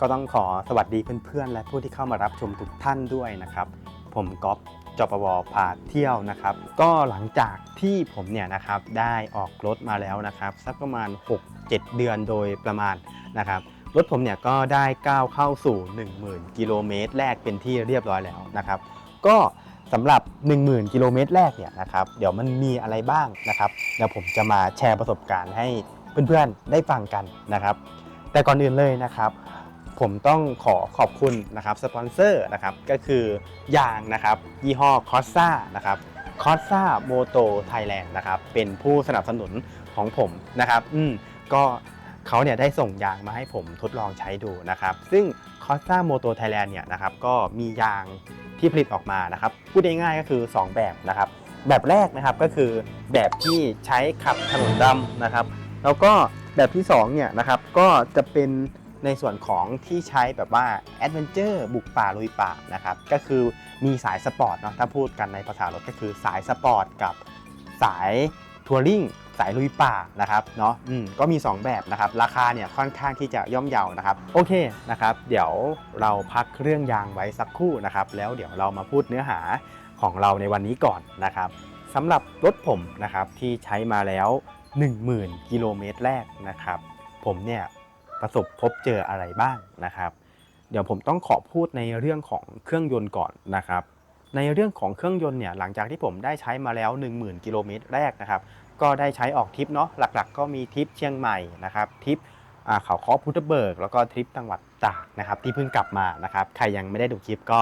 ก็ต้องขอสวัสดีเพื่อนๆ และผู้ที่เข้ามารับชมทุกท่านด้วยนะครับ ผมก๊อฟจปวพาเที่ยวนะครับ ก็หลังจากที่ผมเนี่ยนะครับได้ออกรถมาแล้วนะครับ สักประมาณ 6-7 เดือนโดยประมาณนะครับรถผมเนี่ยก็ได้ก้าวเข้าสู่ 10,000 กิโลเมตรแรกเป็นที่เรียบร้อยแล้วนะครับ ก็สำหรับ 10,000 กิโลเมตรแรกเนี่ยนะครับเดี๋ยวมันมีอะไรบ้างนะครับเดี๋ยวผมจะมาแชร์ประสบการณ์ให้เพื่อนๆได้ฟังกันนะครับ แต่ก่อนอื่นเลยนะครับ ผมต้องขอขอบคุณนะครับสปอนเซอร์นะครับก็คือยางนะครับยี่ห้อคอสซ่านะครับคอสซ่าโมโตไทยแลนด์นะครับเป็นผู้สนับสนุนของผมนะครับอืมก็เขาเนี่ยได้ส่งยางมาให้ผมทดลองใช้ดูนะครับ ซึ่งคอสซ่าโมโตไทยแลนด์เนี่ยนะครับก็มียางที่ผลิตออกมานะครับ พูดง่ายๆก็คือ 2 แบบนะครับ แบบแรกนะครับก็คือแบบที่ใช้ขับถนนดำนะครับ แล้วก็แบบที่2เนี่ยนะครับก็จะเป็น ในส่วนของที่ใช้แบบว่าแอดเวนเจอร์บุกป่าลุยป่านะครับก็คือมีสายสปอร์ตเนาะถ้าพูดกันในภาษารถก็คือสายสปอร์ตกับสายทัวริงสายลุยป่านะครับเนาะอืมก็มี 2 แบบนะครับ ราคาเนี่ยค่อนข้างที่จะย่อมเยานะครับ โอเคนะครับ เดี๋ยวเราพักเครื่องยางไว้สักครู่นะครับ แล้วเดี๋ยวเรามาพูดเนื้อหาของเราในวันนี้ก่อนนะครับสำหรับรถผมนะครับที่ใช้มาแล้ว 10,000 กิโลเมตรแรกนะครับ ผมเนี่ย ประสบพบเจออะไรบ้างนะครับ เดี๋ยวผมต้องขอพูดในเรื่องของเครื่องยนต์ก่อนนะครับ ในเรื่องของเครื่องยนต์เนี่ยหลังจากที่ผมได้ใช้มาแล้ว 10,000 กิโลเมตรแรกนะครับ ก็ได้ใช้ออกทริปเนาะหลักๆ ก็มีทริปเชียงใหม่นะครับทริปอาเขาค้อพุทธเบิกแล้วก็ทริปจังหวัดตากนะครับที่เพิ่งกลับมานะครับใครยังไม่ได้ดูคลิปก็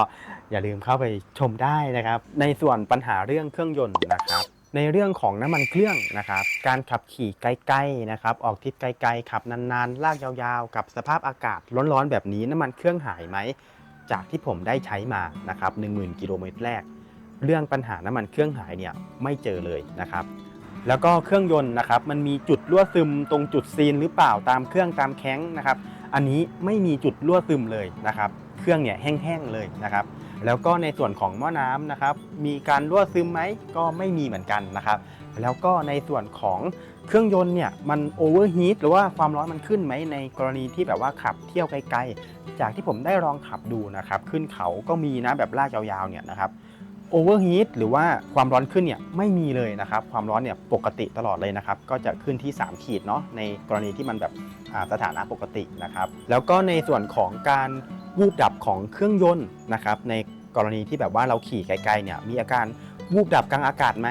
อย่าลืมเข้าไปชมได้นะครับ ในส่วนปัญหาเรื่องเครื่องยนต์นะครับ ในเรื่องของน้ำมันเครื่องนะครับ การขับขี่ไกลๆนะครับ ออกทริปไกลๆขับนานๆ ลากยาวๆ กับสภาพอากาศร้อนๆ แบบนี้น้ำมันเครื่องหายไหม จากที่ผมได้ใช้มานะครับ10,000กิโลเมตรแรก เรื่องปัญหาน้ำมันเครื่องหายเนี่ยไม่เจอเลยนะครับ แล้วก็เครื่องยนต์นะครับ มันมีจุดรั่วซึมตรงจุดซีนหรือเปล่าตามเครื่องตามแข้งนะครับ อันนี้ไม่มีจุดรั่วซึมเลยนะครับ เครื่องเนี่ยแห้งๆเลยนะครับ แล้วก็ในส่วนของหม้อน้ำนะครับ มีการรั่วซึมไหมก็ไม่มีเหมือนกันนะครับ แล้วก็ในส่วนของเครื่องยนต์เนี่ยมันโอเวอร์ฮีทหรือว่าความร้อนมันขึ้นไหมในกรณีที่แบบว่าขับเที่ยวไกลๆ จากที่ผมได้ลองขับดูนะครับ ขึ้นเขาก็มีนะแบบลากยาวๆเนี่ยนะครับโอเวอร์ฮีทหรือว่าความร้อนขึ้นเนี่ยไม่มีเลยนะครับ ความร้อนเนี่ยปกติตลอดเลยนะครับ ก็จะขึ้นที่ 3 ขีดเนาะในกรณีที่มันแบบสถานะปกตินะครับ แล้วก็ในส่วนของการ วูบดับของเครื่องยนต์นะครับในกรณีที่แบบว่าเราขี่ไกลๆเนี่ยมีอาการวูบดับกลางอากาศไหม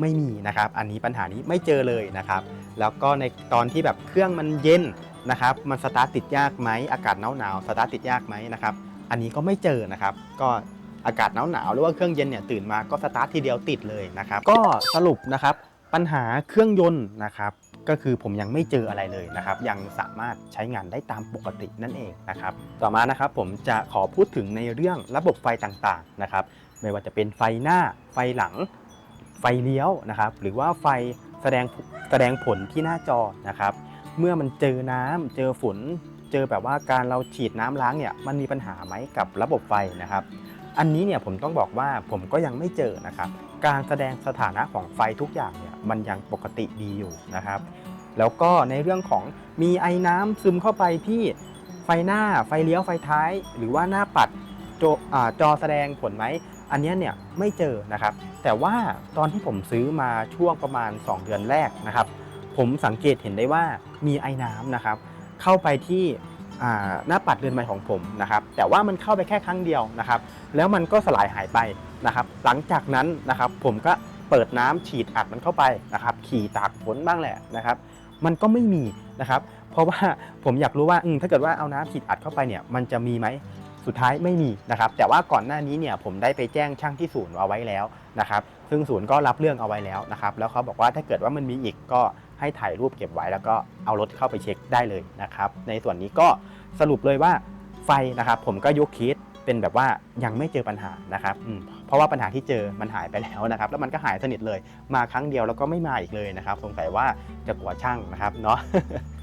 ไม่มีนะครับ อันนี้ปัญหานี้ไม่เจอเลยนะครับ แล้วก็ในตอนที่แบบเครื่องมันเย็นนะครับ มันสตาร์ทติดยากไหมอากาศหนาวๆสตาร์ทติดยากไหมนะครับ อันนี้ก็ไม่เจอนะครับ ก็อากาศหนาวๆหรือว่าเครื่องเย็นเนี่ยตื่นมาก็สตาร์ททีเดียวติดเลยนะครับ ก็สรุปนะครับปัญหาเครื่องยนต์นะครับ ก็คือผมยังไม่เจออะไรเลยนะครับ ยังสามารถใช้งานได้ตามปกตินั่นเองนะครับ ต่อมานะครับผมจะขอพูดถึงในเรื่องระบบไฟต่างๆนะครับ ไม่ว่าจะเป็นไฟหน้า ไฟหลัง ไฟเลี้ยวนะครับ หรือว่าไฟแสดงแสดงผลที่หน้าจอนะครับ เมื่อมันเจอน้ำเจอฝน เจอแบบว่าการเราฉีดน้ำล้างเนี่ย มันมีปัญหาไหมกับระบบไฟนะครับ อันนี้เนี่ยผมต้องบอกว่าผมก็ยังไม่เจอนะครับ การแสดงสถานะของไฟทุกอย่างเนี่ยมันยังปกติดีอยู่นะครับ แล้วก็ในเรื่องของมีไอ้น้ำซึมเข้าไปที่ไฟหน้าไฟเลี้ยวไฟท้าย หรือว่าหน้าปัดจออจอแสดงผลไหมอันนี้เนี่ยไม่เจอนะครับ แต่ว่าตอนที่ผมซื้อมาช่วงประมาณ 2 เดือนแรกนะครับ ผมสังเกตเห็นได้ว่ามีไอ้น้ำนะครับ เข้าไปที่ หน้าปัดเรือนไม้ของผมนะครับแต่ว่ามันเข้าไปแค่ครั้งเดียวนะครับแล้วมันก็สลายหายไปนะครับหลังจากนั้นนะครับผมก็เปิดน้ำฉีดอัดมันเข้าไปนะครับขี่ตากฝนบ้างแหละนะครับมันก็ไม่มีนะครับเพราะว่าผมอยากรู้ว่าถ้าเกิดว่าเอาน้ำฉีดอัดเข้าไปเนี่ยมันจะมีไหมสุดท้ายไม่มีนะครับแต่ว่าก่อนหน้านี้เนี่ยผมได้ไปแจ้งช่างที่ศูนย์เอาไว้แล้วนะครับซึ่งศูนย์ก็รับเรื่องเอาไว้แล้วนะครับแล้วเขาบอกว่าถ้าเกิดว่ามันมีอีกก็ ให้ถ่ายรูปเก็บไว้ แล้วก็เอารถเข้าไปเช็คได้เลยนะครับ ในส่วนนี้ก็สรุปเลยว่าไฟนะครับผมก็ยกเคสเป็นแบบว่ายังไม่เจอปัญหานะครับเพราะว่าปัญหาที่เจอมันหายไปแล้วนะครับ แล้วมันก็หายสนิทเลยมาครั้งเดียวแล้วก็ไม่มาอีกเลยนะครับ สงสัยว่าจะกลัวช่างนะครับเนาะ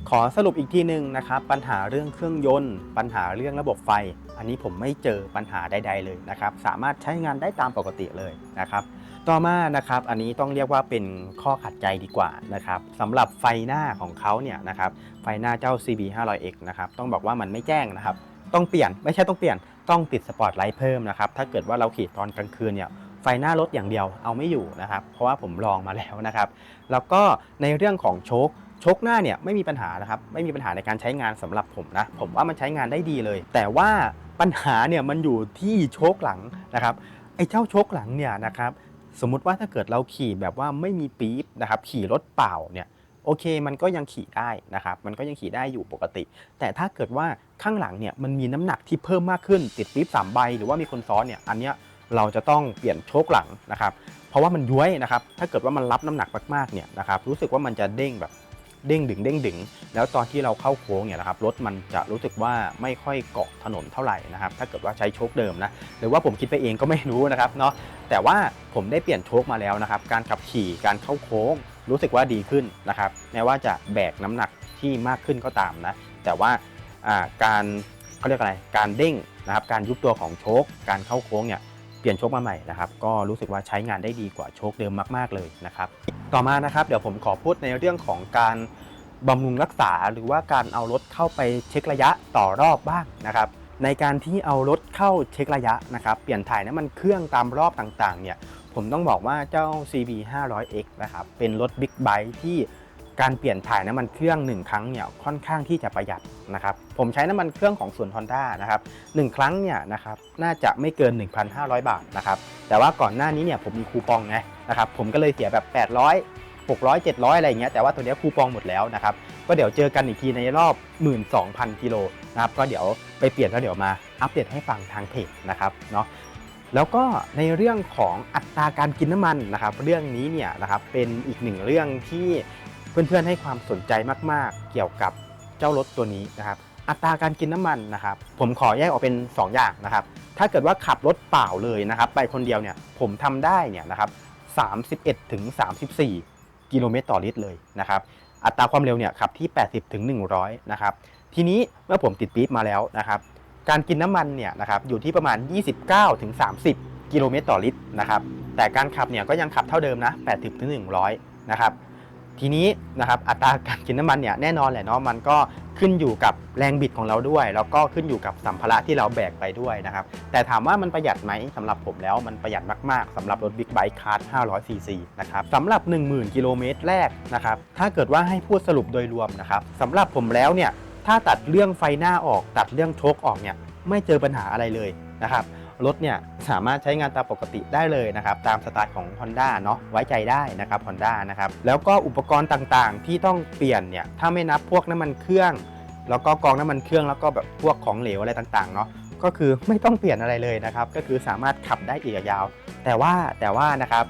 ขอสรุปอีกทีหนึ่งนะครับ ปัญหาเรื่องเครื่องยนต์ ปัญหาเรื่องระบบไฟ อันนี้ผมไม่เจอปัญหาใด ๆ เลยนะครับ สามารถใช้งานได้ตามปกติเลยนะครับ ต่อมานะครับอันนี้ต้องเรียกว่าเป็นข้อขัดใจดีกว่านะครับสำหรับไฟหน้าของเขาเนี่ยนะครับไฟหน้าเจ้า CB 500X นะครับต้องบอกว่ามันไม่แจ้งนะครับต้องเปลี่ยนไม่ใช่ต้องเปลี่ยนต้องติดสปอตไลท์เพิ่มนะครับถ้าเกิดว่าเราขี่ตอนกลางคืนเนี่ยไฟหน้ารถอย่างเดียวเอาไม่อยู่นะครับเพราะว่าผมลองมาแล้วนะครับ แล้วก็ในเรื่องของโชคโชคหน้าเนี่ยไม่มีปัญหานะครับไม่มีปัญหาในการใช้งานสำหรับผมนะผมว่ามันใช้งานได้ดีเลย แต่ว่าปัญหาเนี่ยมันอยู่ที่โชคหลังนะครับไอ้เจ้าโชคหลังเนี่ยนะครับ สมมุติว่าถ้าเกิดเราขี่แบบว่าไม่มีปี๊บนะครับ ขี่รถเปล่าเนี่ยโอเค มันก็ยังขี่ได้นะครับ มันก็ยังขี่ได้อยู่ปกติ แต่ถ้าเกิดว่าข้างหลังเนี่ยมันมีน้ำหนักที่เพิ่มมากขึ้น ติดปี๊บสามใบ หรือว่ามีคนซ้อนเนี่ย อันเนี้ยเราจะต้องเปลี่ยนโชคหลังนะครับ เพราะว่ามันย้วยนะครับ ถ้าเกิดว่ามันรับน้ำหนักมากๆเนี่ยนะครับ รู้สึกว่ามันจะเด้งแบบ เด้งดึงเด้งดึงแล้วตอนที่เราเข้าโค้งเนี่ยนะครับรถมันจะรู้สึกว่าไม่ค่อยเกาะถนนเท่าไหร่นะครับถ้าเกิดว่าใช้โชคเดิมนะหรือว่าผมคิดไปเองก็ไม่รู้นะครับเนาะแต่ว่าผมได้เปลี่ยนโชคมาแล้วนะครับการขับขี่การเข้าโค้ง รู้สึกว่าดีขึ้นนะครับแม้ว่าจะแบกน้ำหนักที่มากขึ้นก็ตามนะแต่ว่าอ่าการเขาเรียกอะไรการเด้งนะครับการยุบตัวของโชคการเข้าโค้งเนี่ยเปลี่ยนโชคมาใหม่นะครับก็รู้สึกว่าใช้งานได้ดีกว่าโชคเดิมมาก ๆเลยนะครับ ต่อมานะครับเดี๋ยวผมขอพูดในเรื่องของการบำรุงรักษาหรือว่าการเอารถเข้าไปเช็คระยะต่อรอบบ้างนะครับ ในการที่เอารถเข้าเช็คระยะนะครับเปลี่ยนถ่ายน้ำมันเครื่องตามรอบต่างๆเนี่ยผมต้องบอกว่าเจ้า CB 500X นะครับเป็นรถบิ๊กไบค์ที่ การเปลี่ยนถ่ายน้ำมันเครื่อง 1 ครั้งเนี่ยค่อนข้างที่จะประหยัดนะครับผมใช้น้ำมันเครื่องของส่วน Honda นะครับ1ครั้งเนี่ยนะครับน่าจะไม่เกิน 1,500 บาทนะครับแต่ว่าก่อนหน้านี้เนี่ยผมมีคูปองไงนะครับผมก็เลยเสียแบบ 800 600 700 อะไรอย่างเงี้ยแต่ว่าตัวเนี้ยคูปองหมดแล้วนะครับก็เดี๋ยวเจอกันอีกทีในรอบ 12,000 กิโลนะครับก็เดี๋ยวไปเปลี่ยนแล้วเดี๋ยวมาอัปเดตให้ฟังทางเพจนะครับเนาะแล้วก็ในเรื่องของอัตราการกินน้ำมันนะครับ เรื่องนี้เนี่ยนะครับเป็นอีกหนึ่งเรื่องที่ เพื่อนๆให้ความสนใจมากๆ เกี่ยวกับเจ้ารถตัวนี้นะครับ อัตราการกินน้ำมันนะครับ ผมขอแยกออกเป็น 2 อย่างนะครับ ถ้าเกิดว่าขับรถเปล่าเลยนะครับ ไปคนเดียวเนี่ยผมทำได้เนี่ยนะครับ31ถึง34 กิโลเมตรต่อลิตรเลยนะครับ อัตราความเร็วเนี่ยขับที่ 80ถึง100 นะครับ ทีนี้เมื่อผมติดปี๊บมาแล้วนะครับ การกินน้ำมันเนี่ยนะครับอยู่ที่ประมาณ 29ถึง30 กิโลเมตรต่อลิตรนะครับ แต่การขับเนี่ยก็ยังขับเท่าเดิมนะ 80ถึง100 นะครับ ทีนี้นะครับอัตราการกินน้ำมันเนี่ยแน่นอนแหละเนาะมันก็ขึ้นอยู่กับแรงบิดของเราด้วย แล้วก็ขึ้นอยู่กับสัมภาระที่เราแบกไปด้วยนะครับแต่ถามว่ามันประหยัดไหมสำหรับผมแล้วมันประหยัดมากๆสำหรับรถบิ๊กไบค์คาร์ด500 cc นะครับสำหรับ 10,000 กิโลเมตรแรกนะครับถ้าเกิดว่าให้พูดสรุปโดยรวมนะครับสำหรับผมแล้วเนี่ยถ้าตัดเรื่องไฟหน้าออกตัดเรื่องโชคออกเนี่ยไม่เจอปัญหาอะไรเลยนะครับ รถเนี่ยสามารถใช้งานตามปกติได้เลยนะครับตามสไตล์ของ Honda เนาะไว้ใจได้นะครับ Honda นะครับแล้วก็อุปกรณ์ต่างๆ ที่ต้องเปลี่ยนเนี่ยถ้าไม่นับพวกน้ำมันเครื่อง แล้วก็กองน้ำมันเครื่องแล้วก็แบบพวกของเหลวอะไรต่างๆเนาะก็คือไม่ต้องเปลี่ยนอะไรเลยนะครับก็คือสามารถขับได้อีกยาว แต่ว่าแต่ว่านะครับ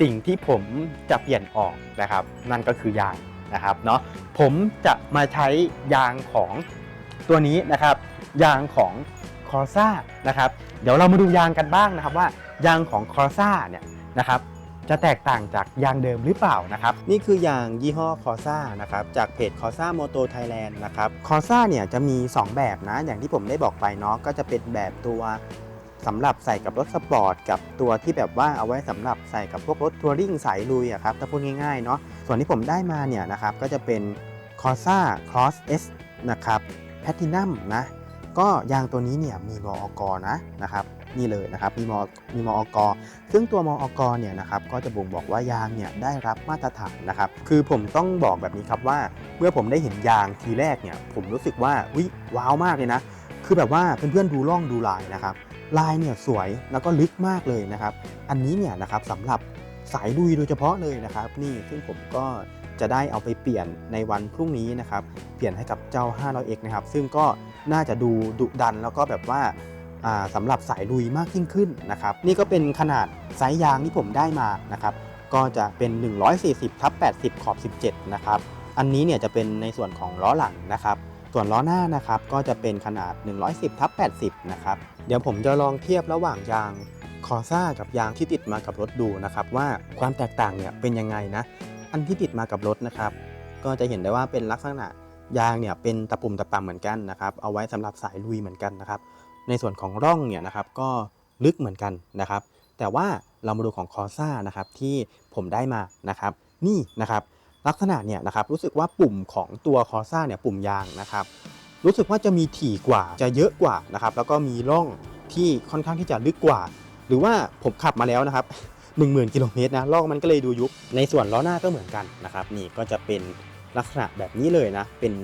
สิ่งที่ผมจะเปลี่ยนออกนะครับ นั่นก็คือยางนะครับเนาะผมจะมาใช้ยางของตัวนี้นะครับ ยางของ คอร์ซ่านะครับเดี๋ยวเรามาดูยางกันบ้างนะครับว่ายางของคอร์ซ่าเนี่ยนะครับจะแตกต่างจากยางเดิมหรือเปล่านะครับนี่คือยางยี่ห้อคอซ่านะครับจากเพจคอซ่าโมโตไทยแลนด์นะครับคอซ่าเนี่ยจะมี 2 แบบนะ อย่างที่ผมได้บอกไปเนาะก็จะเป็นแบบตัวสำหรับใส่กับรถสปอร์ตกับตัวที่แบบว่าเอาไว้สำหรับใส่กับพวกรถทัวริงสายลุยอะครับถ้าพูดง่ายๆเนาะส่วนที่ผมได้มาเนี่ยนะครับก็จะเป็นคอซ่าครอสนะครับแพทินัมนะ ก็ยางตัวนี้เนี่ยมีมออกนะนะครับนี่เลยนะครับมีมอมีมออกซึ่งตัวมอกเนี่ยนะครับก็จะบ่งบอกว่ายางเนี่ยได้รับมาตรฐานนะครับ คือผมต้องบอกแบบนี้ครับว่า เมื่อผมได้เห็นยางทีแรกเนี่ยผมรู้สึกว่าวิว้าวมากเลยนะ คือแบบว่าเพื่อนๆดูร่องดูลายนะครับ ลายเนี่ยสวยแล้วก็ลึกมากเลยนะครับ อันนี้เนี่ยนะครับสำหรับสายลุยโดยเฉพาะเลยนะครับ นี่ซึ่งผมก็จะได้เอาไปเปลี่ยนในวันพรุ่งนี้นะครับ เปลี่ยนให้กับเจ้า 500X นะครับ ซึ่งก็ น่าจะดูดุดันแล้วก็แบบว่าสำหรับสายลุยมากยิ่งขึ้นนะครับนี่ก็เป็นขนาดไซส์ยางที่ผมได้มานะครับก็จะเป็น 140ทับ80 ขอบ 17 นะครับ อันนี้เนี่ยจะเป็นในส่วนของล้อหลังนะครับ ส่วนล้อหน้านะครับก็จะเป็นขนาด 110ทับ80 นะครับ เดี๋ยวผมจะลองเทียบระหว่างยางคอซ่ากับยางที่ติดมากับรถดูนะครับ ว่าความแตกต่างเนี่ยเป็นยังไงนะ อันที่ติดมากับรถนะครับ ก็จะเห็นได้ว่าเป็นลักษณะ ยางเนี่ยเป็นตะปุ่มตะปำเหมือนกันนะครับเอาไว้สำหรับสายลุยเหมือนกันนะครับ ในส่วนของร่องเนี่ยนะครับก็ลึกเหมือนกันนะครับ แต่ว่าเรามาดูของคอซ่านะครับที่ผมได้มานะครับ นี่นะครับลักษณะเนี่ยนะครับรู้สึกว่าปุ่มของตัวคอซ่าเนี่ยปุ่มยางนะครับ รู้สึกว่าจะมีถี่กว่าจะเยอะกว่านะครับแล้วก็มีร่องที่ค่อนข้างที่จะลึกกว่า หรือว่าผมขับมาแล้วนะครับ10,000กิโลเมตรนะร่องมันก็เลยดูยุบในส่วนล้อหน้าก็เหมือนกันนะครับ นี่ก็จะเป็น ลักษณะแบบนี้เลยนะ เป็น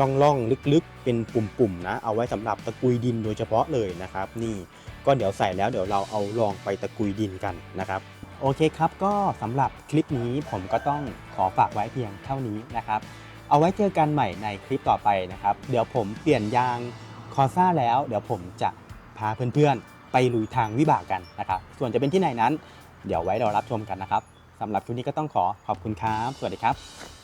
ร่องๆลึกๆ เป็นปุ่มๆนะ เอาไว้สำหรับตะกุยดินโดยเฉพาะเลยนะครับ นี่ก็เดี๋ยวใส่แล้วเดี๋ยวเราเอาลองไปตะกุยดินกันนะครับโอเคครับก็สำหรับคลิปนี้ผมก็ต้องขอฝากไว้เพียงเท่านี้นะครับ เอาไว้เจอกันใหม่ในคลิปต่อไปนะครับ เดี๋ยวผมเปลี่ยนยางคอซ่าแล้ว เดี๋ยวผมจะพาเพื่อนๆ ไปลุยทางวิบากกันนะครับ ส่วนจะเป็นที่ไหนนั้น เดี๋ยวไว้รอรับชมกันนะครับสำหรับคลิปนี้ก็ต้องขอขอบคุณครับ สวัสดีครับ